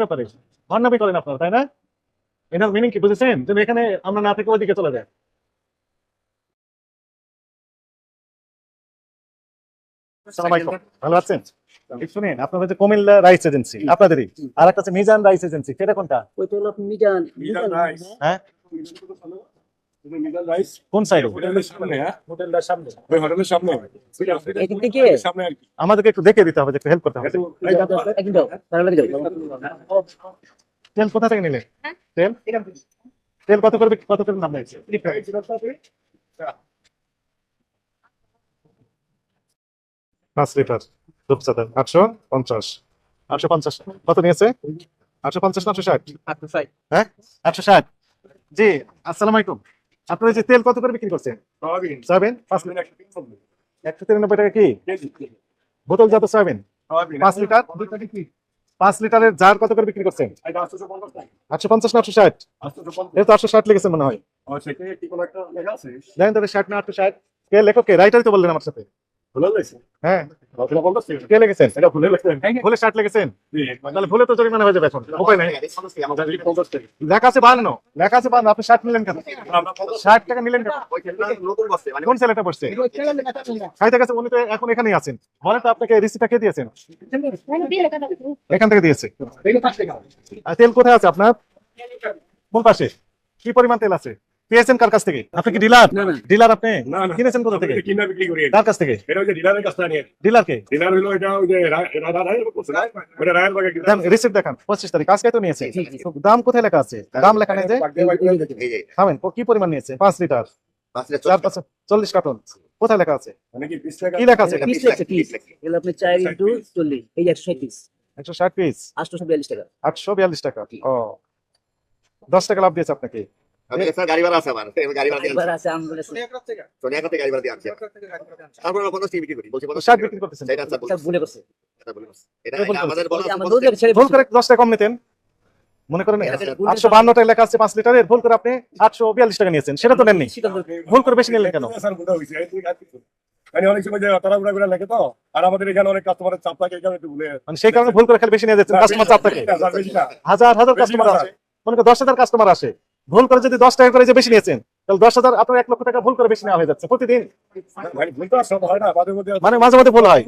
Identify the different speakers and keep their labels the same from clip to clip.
Speaker 1: ব্যাপারে ভণ্ডামি করেন আপনারা তাই না? এটার মিনিং কি বুঝেছেন? যে এখানে আমরা না থেকে ওদিকে চলে যাই। ভালো আছেন? শুনেন আপনাদের যে কুমিল্লা রাইস এজেন্সি আপনাদেরই। আর একটা আছে মিজান রাইস এজেন্সি সেটা কোনটা?
Speaker 2: ওইটা হলো মিজান।
Speaker 3: মিজান রাইস।
Speaker 1: হ্যাঁ? কোন সাইডে
Speaker 3: হোটেলের সামনে
Speaker 1: হোটেলটার সামনে।
Speaker 3: ওই হোটেলের সামনে।
Speaker 2: এখান থেকে?
Speaker 3: সামনে আর কি।
Speaker 1: আমাদেরকে একটু দেখে দিতে হবে একটু হেল্প করতে হবে।
Speaker 2: একদিন যাও তাহলে যাও
Speaker 1: তেল কোথা থেকে নিলে? তেল? তেল কত করে কত করে দাম লাগছে পাঁচ লিটার রূপচাঁদা আটশো পঞ্চাশ। আটশো পঞ্চাশ। কত নিয়েছে? আটশো পঞ্চাশ না আটশো ষাট। হ্যাঁ? আটশো ষাট। জি আসসালামু আলাইকুম। আপনার যে তেল কত করে বিক্রি করছেন?
Speaker 3: সয়াবিন। একশো
Speaker 1: তিরানব্বই। টাকা কি? সয়াবিন? পাঁচ লিটার? পাঁচ লিটারের জার কত করে বিক্রি করছেন? আটশো পঞ্চাশ না আটশো ষাট? এটা তো আটশো ষাট লেগেছে মনে হয়।
Speaker 3: ও, সেখানে কি কোনো একটা লেখা আছে?
Speaker 1: জানেন তাহলে ষাট না আটশো ষাট? কে লেখক কে? রাইটারই তো বললেন আমার সাথে। হ্যাঁ। হয়ে। লেখা আছে বান্ন। লেখা আছে বান্ন। আপনি ষাট নিলেন কেন? ষাট টাকা নিলেন কেন? কোন ছেলেটা বসছে? খাইতে গেছে উনি তো এখন এখানেই আছেন। বলেন তো আপনাকে রিসিপ্টটা কে দিয়েছেন? এখান থেকে দিয়েছে। আর তেল কোথায় আছে আপনার? কোন পাশে? কি পরিমাণ তেল আছে? পেয়েছেন কার কাছ থেকে? আপনি কি ডিলার
Speaker 2: না, না।
Speaker 1: ডিলার আপনি?
Speaker 3: না, না।
Speaker 1: কিনেছেন কোথা থেকে?
Speaker 3: এটা কিনা বিক্রি করি।
Speaker 1: কার কাছ থেকে?
Speaker 3: এটা ওই যে ডিলারের কাছ থেকে নিয়ে
Speaker 1: ডিলার কে?
Speaker 3: ডিলার হলো এটা ওই যে? ওটা রায়ের বাগে।
Speaker 1: রিসিপ্ট দেখান। পঁচিশ তারিখ। আজকে তো নিয়েছে। দাম কোথায় লেখা আছে? দাম লেখা নেই যে? থামেন কি পরিমাণ নিয়েছে? পাঁচ লিটার। চার পাঁচ চল্লিশ কার্টন। কোথায় লেখা আছে?
Speaker 3: মানে কি বিশ টাকা?
Speaker 1: কি লেখা আছে
Speaker 2: পিস পিস এগুলো আপনি চার ইন্টু চল্লিশ। এই একশো সাঁত্রিশ
Speaker 1: একশো ষাট পিস
Speaker 2: আটশোশো বিয়াল্লিশ টাকা।
Speaker 1: আটশো বিয়াল্লিশ টাকা। ও। দশ টাকা লাভ দিয়েছে আপনাকে।
Speaker 4: গাড়ি ভাড়া আছে আমার। গাড়ি ভাড়া দিয়ে
Speaker 2: এবার
Speaker 4: আনছি।
Speaker 2: আছে
Speaker 4: থেকে গাড়ি ভাড়া দিয়ে আনছি। তারপর আমরা পঞ্চাশ বিক্রি করি বলছি পঞ্চাশ
Speaker 1: বিক্রি করতেছেন।
Speaker 4: সেটা
Speaker 2: ভুলে করছে
Speaker 4: এটা বলে বলছি। এটা
Speaker 1: কে বলছে?
Speaker 4: এটা আমাদের বলা আছে
Speaker 2: আমার
Speaker 4: পঞ্চাশ
Speaker 2: দুধ ছেড়ে
Speaker 1: ভুল করে দশ কম নিতেন। মনে করেন আটশো বান্ন টাকা লেখা আছে পাঁচ লিটারের। ভুল করে আপনি আটশো বিয়াল্লিশ টাকা নিয়েছেন। সেটা তো নেননি। ভুল করে বেশি নিলেন কেন।
Speaker 3: মানে অনেক সময় যে করে লেখে তো আর আমাদের এখানে অনেক কাস্টমারের চাপ থাকে এই একটু ভুলে
Speaker 1: মানে সেই কারণে ভুল করে খালি বেশি নিয়ে যাচ্ছেন। কাস্টমার চাপ থাকে। হাজার হাজার কাস্টমার আসে। মনে করেন দশ হাজার কাস্টমার আসে। ভুল করে যদি দশ টাকা করে যে বেশি নিয়েছেন, তাহলে দশ হাজার আপনার এক লক্ষ টাকা ভুল করে বেশি নেওয়া হয়ে যাচ্ছে প্রতিদিন।
Speaker 3: মানে মাঝে
Speaker 1: মাঝে ভুল হয়।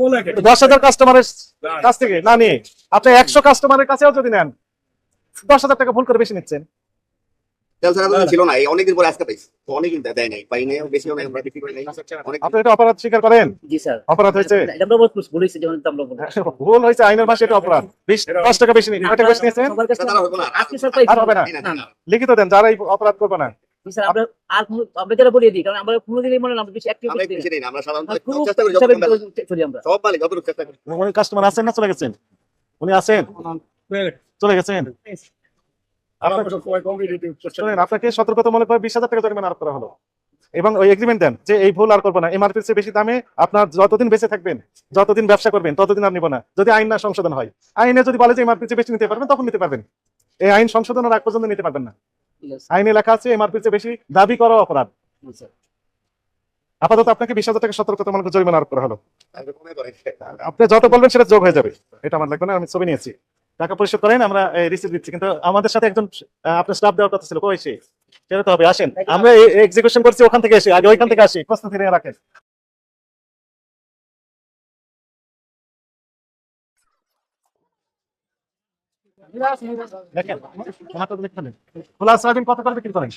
Speaker 1: দশ হাজার কাস্টমারের কাছ থেকে না নিয়ে আপনি একশো কাস্টমারের কাছেও যদি নেন, দশ হাজার টাকা ভুল করে বেশি নিচ্ছেন।
Speaker 4: তেল ছাড়া তো ছিল না এই অনেকদিন পরে আজকে পাইছি। তো অনেকদিন দেয় নাই পাই নাই বেশিও নাই আমরা বিক্রি করি নাই।
Speaker 1: আপনি এটা অপরাধ স্বীকার করেন?
Speaker 2: জি স্যার।
Speaker 1: অপরাধ হয়েছে?
Speaker 2: এটা আমরা বলছি বলেছি যেমন দাম বলব
Speaker 1: ভুল হয়েছে আইনের ভাষা এটা অপরাধ। বিশ দশ টাকা বেশি নিন কয় বেশি নিয়েছেন?
Speaker 2: সবার কাছে
Speaker 4: এটা তারা হতো না।
Speaker 2: আজকে স্যার পাই
Speaker 1: আর হবে না।
Speaker 4: না, না, না।
Speaker 1: লিখিত দেন যারা অপরাধ করবে না।
Speaker 2: আমরা বলিয়ে দিই কারণ আমরা কোনো দিনই মনে আমরা বেশি অ্যাক্টিভ
Speaker 4: আমরা সাধারণত চেষ্টা করি সব যতটুকু চেষ্টা করি।
Speaker 1: কাস্টমার আছেন না চলে গেছেন? উনি আছেন? চলে গেছেন? আপনাকে সতর্কতামূলক ভাবে বিশ হাজার টাকা জরিমানা আরোপ করা হলো। এবং ওই এগ্রিমেন্ট দেন যে এই ভুল আর করব না। এমআরপির চেয়ে বেশি দামে আপনার যতদিন বেঁচে থাকবেন যতদিন ব্যবসা করবেন ততদিন আর নিব না। যদি আইন না সংশোধন হয় আইনে যদি বলে যে এমআরপির চেয়ে বেশি নিতে পারবেন তখন নিতে পারবেন। এই আইন সংশোধনের আগ পর্যন্ত নিতে পারবেন না। আইনে লেখা আছে এমআরপির চেয়ে বেশি দাবি করা অপরাধ। আপাতত আপনাকে বিশ হাজার টাকা সতর্কতামূলক জরিমানা আরোপ করা হলো। আপনি যত বলবেন সেটা যোগ হয়ে যাবে। এটা আমার লাগবে না আমি ছবি নিয়েছি। টাকা পরিশোধ করেন আমরা রিসিভ দিচ্ছি। কিন্তু আমাদের সাথে একজন আপনার স্টাফ দেওয়ার কথা ছিল কই সে? সেটা তো হবে আসেন। আমরা এক্সিকিউশন করছি ওখান থেকে এসে আগে ওইখান থেকে আসি প্রস্তুতি নিয়ে রাখেন। দেখেন ওনারটা তো দেখতে পেলেন। খোলা সয়াবিন কত করে বিক্রি করেন?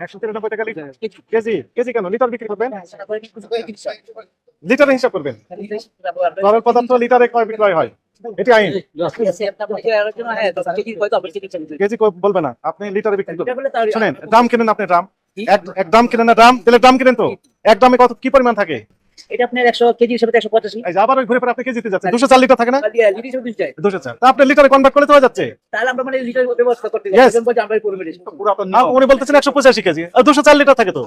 Speaker 1: একশো তিরানব্বই টাকা লিটার। কেজি কেজি কেন? লিটার বিক্রি করবেন? লিটারে হিসাব করবেন। তরল পদার্থ লিটারে কয় বিক্রয় হয়? এটি আইন কেজি বলবে না আপনি লিটারে বিক্রি করবেন শুনেন দাম কিনেন আপনি দাম এক দাম কিনেন না দাম তেলের দাম কিনেন তো এক দামে কত কি পরিমাণ থাকে
Speaker 2: এটা আপনার একশো কেজি হিসাবে একশো পঁচাশি।
Speaker 1: আবার ঘুরে পরে আপনি কেজিতে যাচ্ছেন দুশো চার লিটার থাকে না?
Speaker 2: দুশো
Speaker 1: চার। আপনি লিটারে কনভার্ট করে তো যাচ্ছে।
Speaker 2: তাহলে আমরা মানে লিটার ব্যবস্থা করতে
Speaker 1: উনি বলতেছেন একশো পঁচাশি কেজি। দুশো চার লিটার থাকে তো?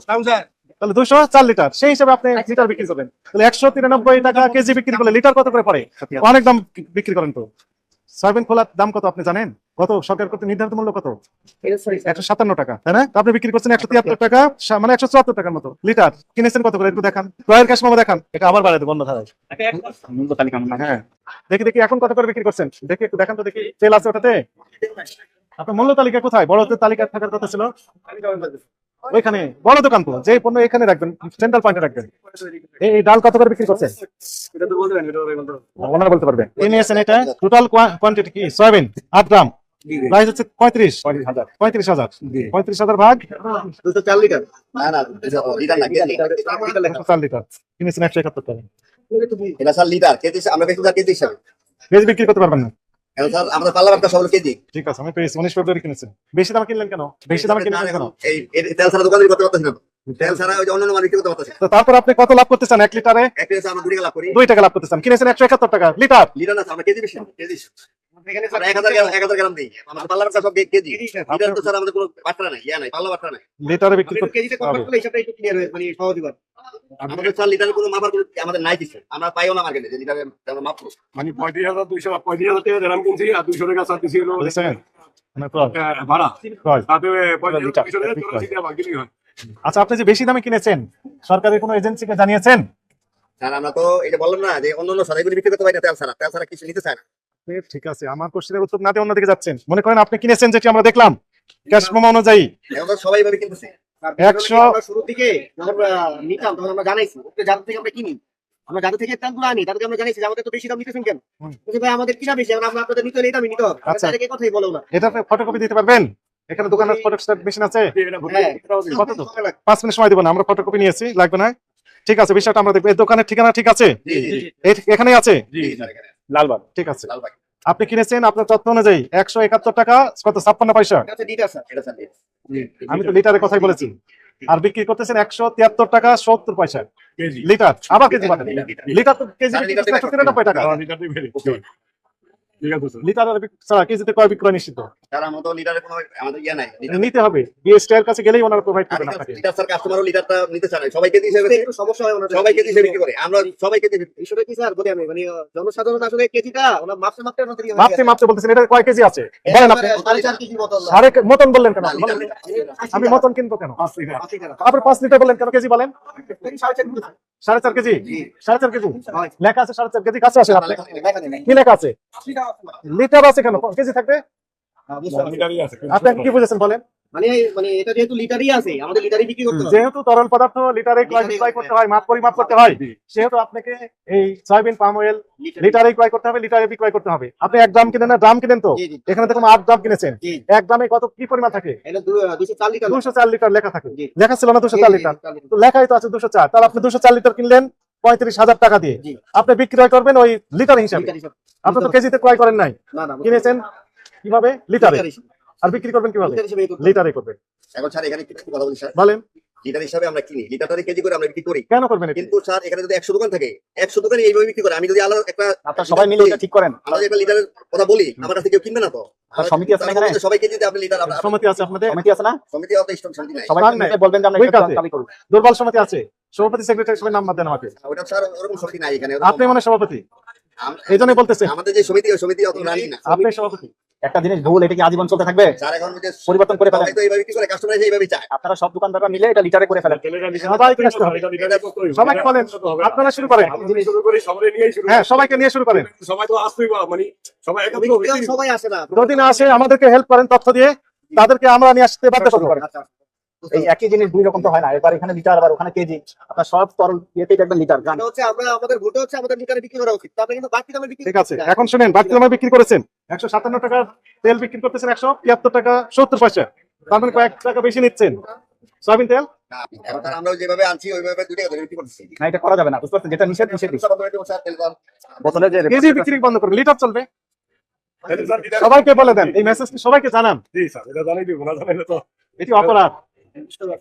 Speaker 1: তাহলে দুশো চার লিটার। সেই হিসাবে আপনি লিটার বিক্রি করবেন। তাহলে একশো তিরানব্বই টাকা কেজি বিক্রি করলে লিটার কত করে পড়ে? অনেক দাম বিক্রি করেন তো। সয়াবিন খোলার দাম কত আপনি জানেন? কত? সরকার কত নির্ধারিত মূল্য কত। একশো সাতান্ন টাকা তাই না? আপনি বিক্রি করছেন একশো তিয়াত্তর টাকা মানে একশো চুয়াত্তর টাকার মতো। লিটার কিনেছেন কত করে? একটু দেখান। ক্রয়ের ক্যাশ মামা দেখান। এটা আবার বাড়াতে বন্ধ ধারায়। হ্যাঁ। দেখি দেখি এখন কত করে বিক্রি করছেন? দেখি একটু দেখান তো দেখি। তেল আছে ওটাতে? আপনার মূল্য তালিকা কোথায়? বড় তালিকা থাকার কথা ছিল। ওইখানে। বড় দোকান তো। যে পণ্য এখানে রাখবেন সেন্ট্রাল পয়েন্টে রাখবেন। এই এই ডাল কত করে বিক্রি করছেন? ওনারা বলতে পারবে। এই নিয়েছেন এটা? টোটাল কোয়ান্টিটি কি? সয়াবিন আট গ্রাম। প্রাইস হচ্ছে পঁয়ত্রিশ। পঁয়ত্রিশ হাজার। পঁয়ত্রিশ হাজার। ভাগ?
Speaker 4: দুশো চার লিটার। না না লিটার
Speaker 1: চার কিনেছেন একশো একাত্তর টাকা।
Speaker 4: এটা স্যার লিটার কেজি আমরা বেশি কেজি হিসাবে।
Speaker 1: বেশি বিক্রি করতে পারবেন না।
Speaker 4: স্যার আমাদের পাল্লা ব্যবসা সব কেজি।
Speaker 1: ঠিক আছে আমি পেয়েছি। উনিশ ফেব্রুয়ারি কিনেছেন। বেশি দামে কিনলেন কেন? বেশি দামে কিনলেন কেন?
Speaker 4: এই তেল ছাড়া দোকানে করতে পারতেছি না। তেল ছাড়া ওই যে অন্যান্য মানুষ করতে পারতেছি
Speaker 1: তো তারপর আপনি কত লাভ করতে চান এক লিটারে?
Speaker 4: এক লিটার আমরা দুই টাকা লাভ করি।
Speaker 1: দুই টাকা লাভ করতে চান। কিনেছেন একশো একাত্তর টাকা। লিটার?
Speaker 4: লিটার না আমরা কেজি বেশি কেজি লিটার ইয়া
Speaker 1: বিক্রি করতে
Speaker 4: আমাদের লিটারের কোনো মাপার কোনো আমাদের নাই আমরা পাইও না মার্কেটে যে লিটারে
Speaker 3: মানে পঁয়ত্রিশ হাজার দুইশো পঁয়ত্রিশ হাজার টাকা কিনছি আর দুইশো টাকা
Speaker 1: মানে
Speaker 3: ভাড়া। তাতে হয়।
Speaker 1: আচ্ছা আপনি যে বেশি দামে কিনেছেন সরকারের কোনো এজেন্সিকে জানিয়েছেন?
Speaker 4: স্যার আমরা তো এটা বললাম না যে অন্য অন্য সদাইগুলি বিক্রি করতে পারি না তেল ছাড়া। তেল ছাড়া কিছু নিতে চায় না।
Speaker 1: এ, ঠিক আছে আমার কোশ্চেনের উত্তর না দিয়ে অন্যদিকে যাচ্ছেন। মনে করেন আপনি কিনেছেন যেটি আমরা দেখলাম ক্যাশ মোমো অনুযায়ী।
Speaker 4: এখন সবাই ভাবে কিনতেছে।
Speaker 1: একশো
Speaker 5: আমরা শুরুর দিকে যখন নিতাম তখন আমরা জানাইছি যাদের থেকে আমরা কিনি আমরা যাদের থেকে তেলগুলো আনি তাদেরকে আমরা জানাইছি আমাদের তো বেশি দাম নিতেছেন কেন? ভাই আমাদের কিনা বেশি আমরা আপনাদের নিতে হলে দামই নিতে হবে।
Speaker 1: আচ্ছা।
Speaker 5: কথাই বলো না।
Speaker 1: এটা ফটোকপি দিতে পারবেন? এখানে দোকানের ফটোস্ট্যাট মেশিন আছে?
Speaker 5: হ্যাঁ।
Speaker 1: কত তো? পাঁচ মিনিট সময় দিব না আমরা ফটোকপি নিয়েছি লাগবে না? ঠিক আছে বিষয়টা আমরা দেখব। এই দোকানের ঠিকানা ঠিক আছে? এখানেই আছে?
Speaker 4: এখানে
Speaker 1: লালবাগ ঠিক আছে।
Speaker 4: লালবাগ।
Speaker 1: আপনি কিনেছেন আপনার তথ্য অনুযায়ী একশো একাত্তর টাকা কত? ছাপ্পান্ন পয়সা। আমি তো লিটারের কথাই বলেছি। আর বিক্রি করতেছেন একশো তিয়াত্তর টাকা সত্তর পয়সা। লিটার আবার কেজি লিটার তো কেজি একশো তিরানব্বই টাকা।
Speaker 3: লিটারের লিটার
Speaker 1: বিক- ছাড়া কেজিতে কয় বিক্রয় নিশ্চিত?
Speaker 4: স্যার আমার তো কোনো আমাদের ইয়া নাই
Speaker 1: নিতে হবে। বিএসটি এর কাছে গেলেই ওনারা প্রোভাইড করবেন আপনাকে।
Speaker 4: লিটার স্যার কাস্টমারও লিটারটা নিতে চায় না। সবাই হিসেবে
Speaker 5: একটু সমস্যা হয় ওনাদের।
Speaker 4: সবাই কেজি বিক্রি করে? আমরা সবাই কেজি
Speaker 5: বিষয়টা কি স্যার বলি আমি মানে জনসাধারণ আসলে কেজিটা ওনার মাপতে মাপতে ওনাদের ইয়ে
Speaker 1: মাপতে মাপতে বলতেছেন এটা কয় কেজি আছে? বলেন আপনি।
Speaker 5: একেবারে সাড়ে চার কেজি মতন
Speaker 1: বললেন কেন? আমি মতন কিনবো কেন?
Speaker 3: পাঁচ লিটার।
Speaker 1: আপনি পাঁচ লিটার বললেন কেন? কেজি বলেন।
Speaker 5: সাড়ে চার কেজি।
Speaker 1: সাড়ে চার কেজি। লেখা আছে সাড়ে চার কেজি কাছে আসে আপনি কি লেখা আছে?
Speaker 5: আছে।
Speaker 1: লিটার আছে কেন? কেজি থাকবে?
Speaker 5: হ্যাঁ, বুঝতে পারছি।
Speaker 3: লিটারই আছে
Speaker 1: আপনি কি বুঝেছেন বলেন?
Speaker 5: মানে মানে এটা যেহেতু লিটারই আছে আমাদের লিটারই বিক্রি করতে
Speaker 1: যেহেতু তরল পদার্থ লিটারে ক্রয় বিক্রয় করতে হয় মাপ পরিমাপ করতে হয় সেহেতু আপনাকে এই সয়াবিন পাম অয়েল লিটারে ক্রয় করতে হবে লিটারে বিক্রয় করতে হবে। আপনি এক গ্রাম কিনেন না গ্রাম কিনেন তো?
Speaker 5: জি, জি।
Speaker 1: এখানে দেখুন আট গ্রাম কিনেছেন। এক গ্রামে কত কি পরিমাণ থাকে?
Speaker 5: দুশো চার লিটার।
Speaker 1: দুশো চার লিটার লেখা থাকে। লেখা ছিল না দুশো চার লিটার। তো লেখাই তো আছে দুশো চার। তাহলে আপনি দুশো চার লিটার কিনলেন পঁয়ত্রিশ হাজার টাকা দিয়ে। আপনি বিক্রয় করবেন ওই লিটার হিসাবে। আপনি তো কেজিতে ক্রয় করেন নাই।
Speaker 5: না, না,
Speaker 1: কিনেছেন? কীভাবে? লিটারে আর বিক্রি করবেন কীভাবে?
Speaker 5: লিটার হবে।
Speaker 1: করবেন।
Speaker 4: এখন স্যার এখানে কিছু কথা বলি স্যার।
Speaker 1: বলেন।
Speaker 4: লিটার হিসাবে আমরা কিনি। লিটারটা কেজি করে আমরা বিক্রি করি।
Speaker 1: কেন করবেন
Speaker 4: কিন্তু স্যার এখানে যদি একশো দোকান থাকে একশো দোকানে এইভাবে বিক্রি করে। আমি যদি আলাদা একটা
Speaker 6: আপনারা সবাই মিলে এটা ঠিক করেন।
Speaker 4: আমরা একটা লিটারের কথা বলি আমার কাছে কেউ কিনবে না তো?
Speaker 6: সমিতি আছে এখানে?
Speaker 4: সবাই কেজিতে আপনি লিটার
Speaker 1: সমিতি আছে আপনাদের?
Speaker 6: কমিটি আছে না?
Speaker 4: সমিতি অত স্ট্রং সমিতি নাই।
Speaker 6: সবাই বলবেন যে আমরা। দাবি করব।
Speaker 1: দুর্বল সমিতি আছে। সভাপতি সেক্রেটারি সবাই নাম্বার দেন আমাকে।
Speaker 4: ওটা স্যার ওরকম সমিতি নাই এখানে
Speaker 1: আপনি মানে সভাপতি? এই জন্যই বলতেছেন
Speaker 4: আমাদের যে সমিতি ওই সমিতি অত রানি না।
Speaker 1: আপনি সভাপতি।
Speaker 6: একটা জিনিস ভুল এটা কি আজীবন চলতে থাকবে?
Speaker 4: স্যার এখন যে
Speaker 6: পরিবর্তন করে ফেলেন।
Speaker 4: এইভাবে বিক্রি করে? কাস্টমার এইভাবে চায়।
Speaker 6: আপনারা সব দোকানদাররা মিলে এটা লিটারে করে ফেলেন।
Speaker 1: সবাইকে বলেন আপনারা শুরু করেন।
Speaker 3: শুরু করি সবাই নিয়েই শুরু
Speaker 1: হ্যাঁ সবাইকে নিয়ে শুরু করেন।
Speaker 3: সবাই তো আসতেই মানে সবাই
Speaker 5: সবাই আসে না।
Speaker 1: যদি না আসে আমাদেরকে হেল্প করেন তথ্য দিয়ে তাদেরকে আমরা নিয়ে আসতে বাধ্য করব।
Speaker 5: আচ্ছা।
Speaker 6: এই একই জিনিস দুই রকম তো হয় না। এবার এখানে লিটার আবার ওখানে কেজি আপনার সব তরল লিটার গান।
Speaker 5: হচ্ছে আমরা আমাদের ভুলটা হচ্ছে আমাদের লিটারে বিক্রি করা উচিত। তারপরে কিন্তু বাড়তি দামে বিক্রি
Speaker 1: ঠিক আছে এখন শুনেন বাড়তি দামে বিক্রি করেছেন। একশো সাতান্ন টাকার তেল বিক্রি করতেছেন একশো তিয়াত্তর টাকা সত্তর পয়সা। তার মানে কয়েক টাকা বেশি নিচ্ছেন। সয়াবিন তেল?
Speaker 4: আমরা যেভাবে আনছি ওইভাবে দুই টাকা বিক্রি করতেছি।
Speaker 6: না এটা করা যাবে না বুঝতে পারছেন? যেটা নিষেধ নিষেধ
Speaker 4: স্যার তেল কম।
Speaker 6: বোতলে যে
Speaker 1: কেজি বিক্রি বন্ধ লিটার চলবে।
Speaker 3: লিটার-
Speaker 1: সবাইকে বলে দেন এই মেসেজটি সবাইকে জানান।
Speaker 3: জি স্যার এটা জানাই দিব না জানাইলে তো
Speaker 1: এটি অপরাধ। Deixa eu dar